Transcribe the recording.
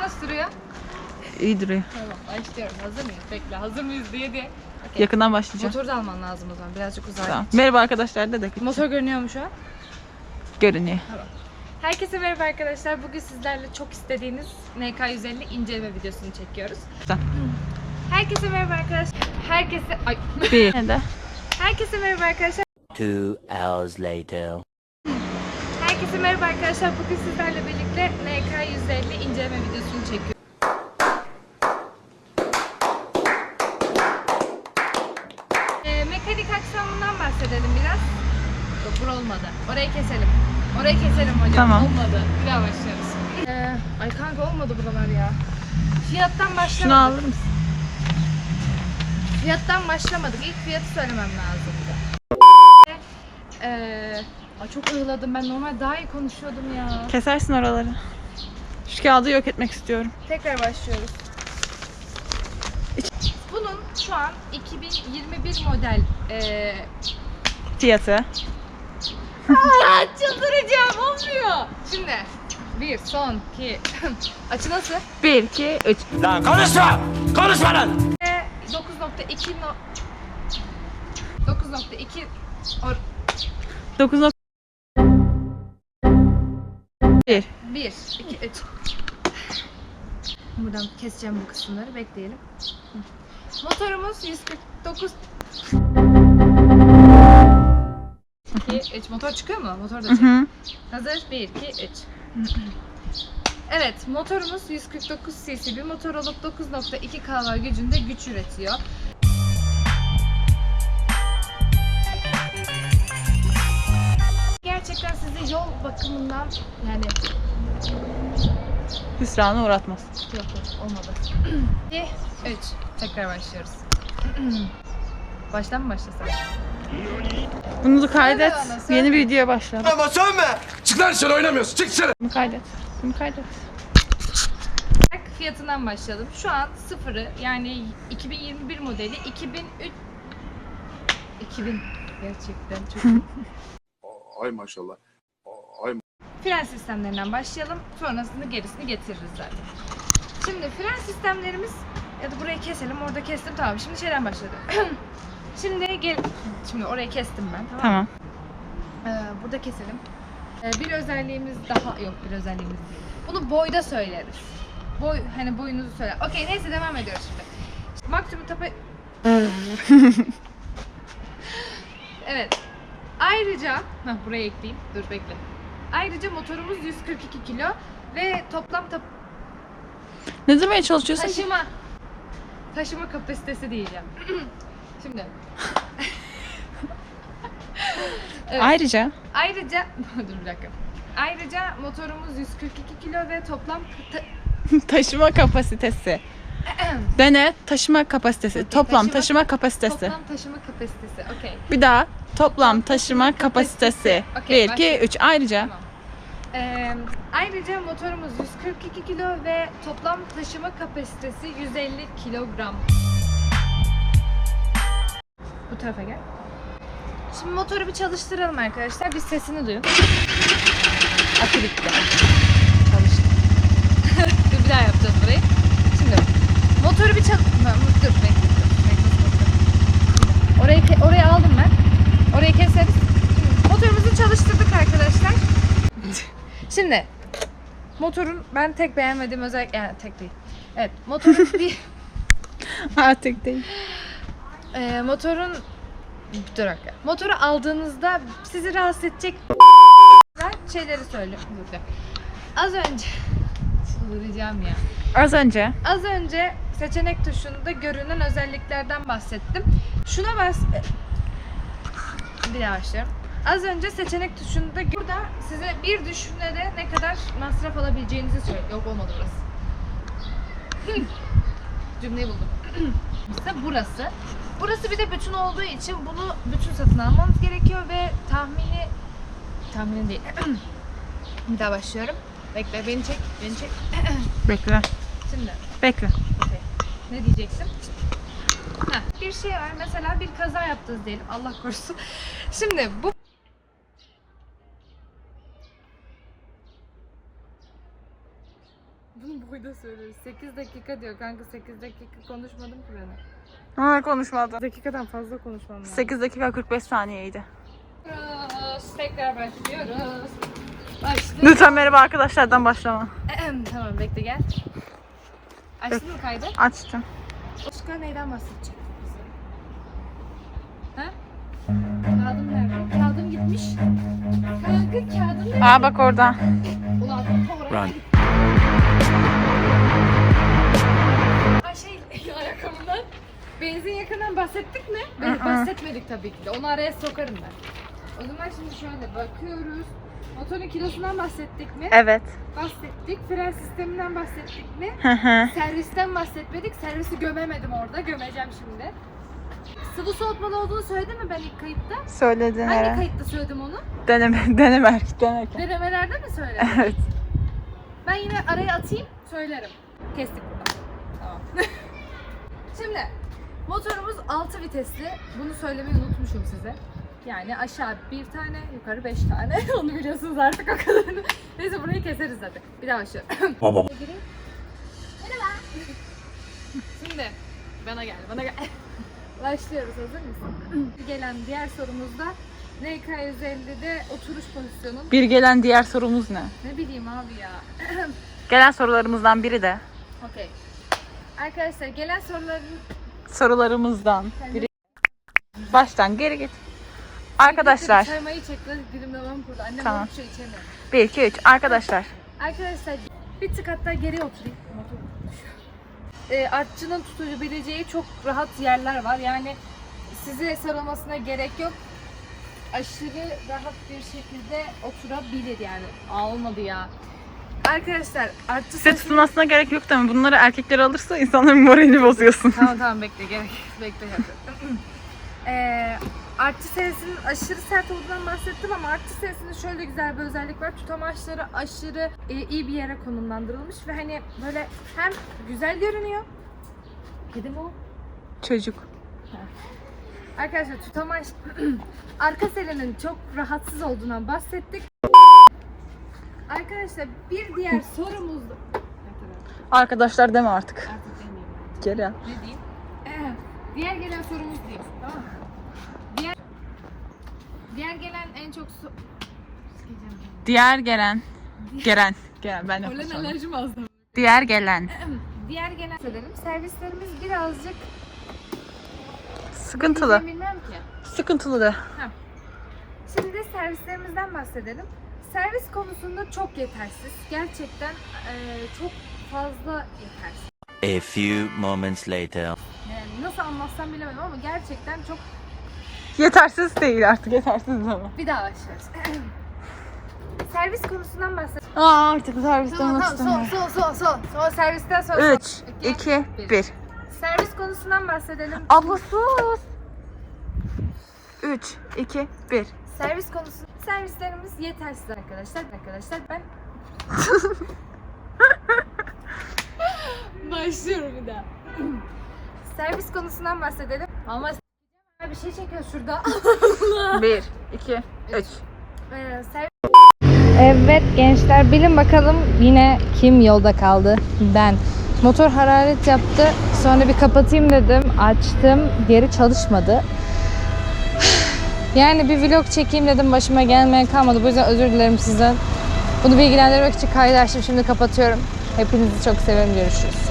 nasıl duruyor? İyi duruyor. Tamam başlıyorum. Hazır mıyız? Bekle hazır mıyız diye diye. Okey. Yakından başlayacağım. Motoru da alman lazım o zaman. Birazcık uzak. Tamam. Merhaba arkadaşlar da da Motor görünüyor mu şu an? görünüyor. Herkese merhaba arkadaşlar. Bugün sizlerle çok istediğiniz NK150 inceleme videosunu çekiyoruz. Tamam. Herkese merhaba arkadaşlar. Herkese ay Bir. Ne de? herkese merhaba arkadaşlar. Two hours later. Herkese merhaba arkadaşlar. Bugün sizlerle birlikte NK150 inceleme videosunu çekiyoruz. Ee, mekanik aksamından bahsedelim biraz. Yok bura olmadı. Orayı keselim. Orayı keselim hocam. Tamam. Olmadı. Bir daha başlıyoruz. Ee, ay kanka olmadı buralar ya. Fiyattan başlamadık. Şunu alır mısın? Fiyattan başlamadık. İlk fiyatı söylemem lazımdı. Ee, ay çok ığladım ben. Normal daha iyi konuşuyordum ya. Kesersin oraları. Şu kağıdı yok etmek istiyorum. Tekrar başlıyoruz. Bunun şu an 2021 model ee, Fiyatı. Aa, çıldıracağım olmuyor. Şimdi bir, son, iki. Açı nasıl? 1, 2, 3. Lan konuşma! Konuşma lan! Ve 9.2 no... 9.2 or... 9. 1. 1, 2, 3. Buradan keseceğim bu kısımları. Bekleyelim. Motorumuz 149 2, 3. Motor çıkıyor mu? Motor da Hı çıkıyor. hı. Hazır. 1, 2, 3. Evet, motorumuz 149 cc bir motor olup 9.2 kW gücünde güç üretiyor. Yol bakımından yani Hüsrana uğratmaz. yok yok olmadı. 2, 3. Tekrar başlıyoruz. Baştan mı başlasak? Bunu da kaydet. Söyle bana, söyle. Yeni bir videoya başla. Ama sönme! Çık lan dışarı oynamıyorsun. Çık dışarı. Bunu kaydet. Bunu kaydet. Fiyatından başlayalım. Şu an sıfırı yani 2021 modeli 2003 2000 gerçekten çok Ay maşallah. Fren sistemlerinden başlayalım. Sonrasında gerisini getiririz zaten. Şimdi fren sistemlerimiz ya da burayı keselim. Orada kestim tamam. Şimdi şeyden başladı. Şimdi gel şimdi orayı kestim ben tamam. Tamam. Ee, burada keselim. Ee, bir özelliğimiz daha yok bir özelliğimiz değil. Bunu boyda söyleriz. Boy hani boyunuzu söyler. Okey neyse devam ediyoruz şimdi. Şimdi maksimum tapa Evet. Ayrıca Heh, buraya ekleyeyim. Dur bekle. Ayrıca motorumuz 142 kilo ve toplam tap- Ne demeye çalışıyorsun? ki? taşıma taşıma kapasitesi diyeceğim. Şimdi. Evet. Ayrıca Ayrıca dur bir dakika. Ayrıca motorumuz 142 kilo ve toplam ta- taşıma kapasitesi. Dene taşıma kapasitesi. Toplam taşıma- taşıma kapasitesi. toplam taşıma kapasitesi. Okey. Bir daha toplam taşıma kapasitesi. Okey, 1, 2, 3. Ayrıca Tamam. Ee, ayrıca motorumuz 142 kilo ve toplam taşıma kapasitesi 150 kilogram. Bu tarafa gel. Şimdi motoru bir çalıştıralım arkadaşlar. Bir sesini duyun. Akü bitti. Çalıştı. Dur bir daha yapacağız burayı. Şimdi motoru bir çal... Dur bekle. dur, bekle, bekle. Orayı, ke- orayı aldım ben. Orayı keseriz. Şimdi motorumuzu çalıştırdık arkadaşlar. Şimdi motorun ben tek beğenmediğim özellik yani tek değil. Evet motorun bir artık değil. e, motorun bir dakika. Motoru aldığınızda sizi rahatsız edecek şeyleri söylüyorum. Dur. Az önce çıldıracağım ya. Az önce Az önce seçenek tuşunda görünen özelliklerden bahsettim. Şuna bas... Bir daha başlıyorum. Az önce seçenek tuşunda burada size bir düşünede ne kadar masraf alabileceğinizi söylüyor. Yok olmadı burası. Cümleyi buldum. Mesela burası. Burası bir de bütün olduğu için bunu bütün satın almanız gerekiyor ve tahmini tahmini değil. bir daha başlıyorum. Bekle beni çek, beni çek. bekle. Şimdi Bekle. Okey. Ne diyeceksin? Heh, bir şey var. Mesela bir kaza yaptınız diyelim. Allah korusun. Şimdi bu Boyda söylüyoruz. 8 dakika diyor kanka 8 dakika konuşmadım ki ben. Ha konuşmadı. Dakikadan fazla konuşmam lazım. 8 dakika 45 saniyeydi. Tekrar başlıyoruz. Başlıyoruz. Lütfen merhaba arkadaşlardan başlama. tamam bekle gel. Açtın mı kaydı? Açtım. Oscar neyden bahsedecek bize? Ha? Kağıdım nerede? Kağıdım gitmiş. Kanka kağıdım nerede? Aa bak orada. Ulan oraya Run. git. Benzin yakından bahsettik mi? Hı hı. bahsetmedik tabii ki de. Onu araya sokarım ben. O zaman şimdi şöyle bakıyoruz. Motorun kilosundan bahsettik mi? Evet. Bahsettik. Fren sisteminden bahsettik mi? Hı hı. Servisten bahsetmedik. Servisi gömemedim orada. Gömeceğim şimdi. Sıvı soğutmalı olduğunu söyledim mi ben ilk kayıtta? Söyledin Hangi evet. kayıtta söyledim onu? Deneme, deneme, denerken. Denemelerde mi söyledim? Evet. Ben yine araya atayım, söylerim. Kestik burada. Tamam. Şimdi motorumuz 6 vitesli. Bunu söylemeyi unutmuşum size. Yani aşağı bir tane, yukarı beş tane. Onu biliyorsunuz artık o kadarını. Neyse burayı keseriz zaten. Bir daha. Baba. Gireyim. Merhaba. Şimdi bana gel, bana gel. Başlıyoruz. Hazır mısın? Gelen diğer sorumuzda NK150'de oturuş pozisyonun Bir gelen diğer sorumuz ne? ne bileyim abi ya. Gelen sorularımızdan biri de Okey. Arkadaşlar gelen soruların sorularımızdan biri baştan geri git. Arkadaşlar Saymayı çektiler dilimlemem kurdu. Annem Tamam. tamam. şey içemiyor. 1 2 3 arkadaşlar Arkadaşlar bir tık hatta geri oturayım. Ee, artçının tutabileceği çok rahat yerler var. Yani size sarılmasına gerek yok. Aşırı rahat bir şekilde oturabilir yani. Aa, olmadı ya. Arkadaşlar artçı size sesi... tutulmasına gerek yok değil mi? Bunları erkekler alırsa insanların moralini bozuyorsun. Tamam tamam bekle gerek bekle. Ee, artçı serisinin aşırı sert olduğundan bahsettim ama artçı serisinin şöyle güzel bir özellik var. Tutamaçları aşırı e, iyi bir yere konumlandırılmış ve hani böyle hem güzel görünüyor. Kedi mi o? Çocuk. Arkadaşlar tutamaç arka selinin çok rahatsız olduğundan bahsettik. Arkadaşlar bir diğer sorumuz Arkadaşlar deme artık. Artık demeyeyim ben. Ne diyeyim? Ee, diğer gelen sorumuz diyeyim. Tamam mı? Diğer diğer gelen en çok so. Diğer gelen. Gelen. Gelen ben Ölen yapacağım. alerjim azdı. Diğer gelen. Diğer gelen söylerim. Servislerimiz birazcık Sıkıntılı. Bilmem ki. Sıkıntılı da. Şimdi de servislerimizden bahsedelim. Servis konusunda çok yetersiz. Gerçekten eee, çok fazla yetersiz. A few moments later. Yani nasıl anlatsam bilemedim ama gerçekten çok Yetersiz değil artık yetersiz ama. bir daha başlıyoruz. Servis konusundan bahsedelim. Aa artık servis Tamam olmak tamam son istemiyorum. son son son. Son servisten sonra 3, son. 2, bir. 1. Servis konusundan bahsedelim. Abla sus. 3, 2, 1. Servis konusu servislerimiz yetersiz arkadaşlar. Arkadaşlar ben Başlıyorum bir daha. Servis konusundan bahsedelim. Ama bir şey çekiyor şurada. 1, 2, 3. Ee, servis- Evet gençler bilin bakalım yine kim yolda kaldı? Ben. Motor hararet yaptı. Sonra bir kapatayım dedim. Açtım. Geri çalışmadı. Yani bir vlog çekeyim dedim. Başıma gelmeye kalmadı. Bu yüzden özür dilerim sizden. Bunu bilgilendirmek için kaydı açtım. Şimdi kapatıyorum. Hepinizi çok seviyorum. Görüşürüz.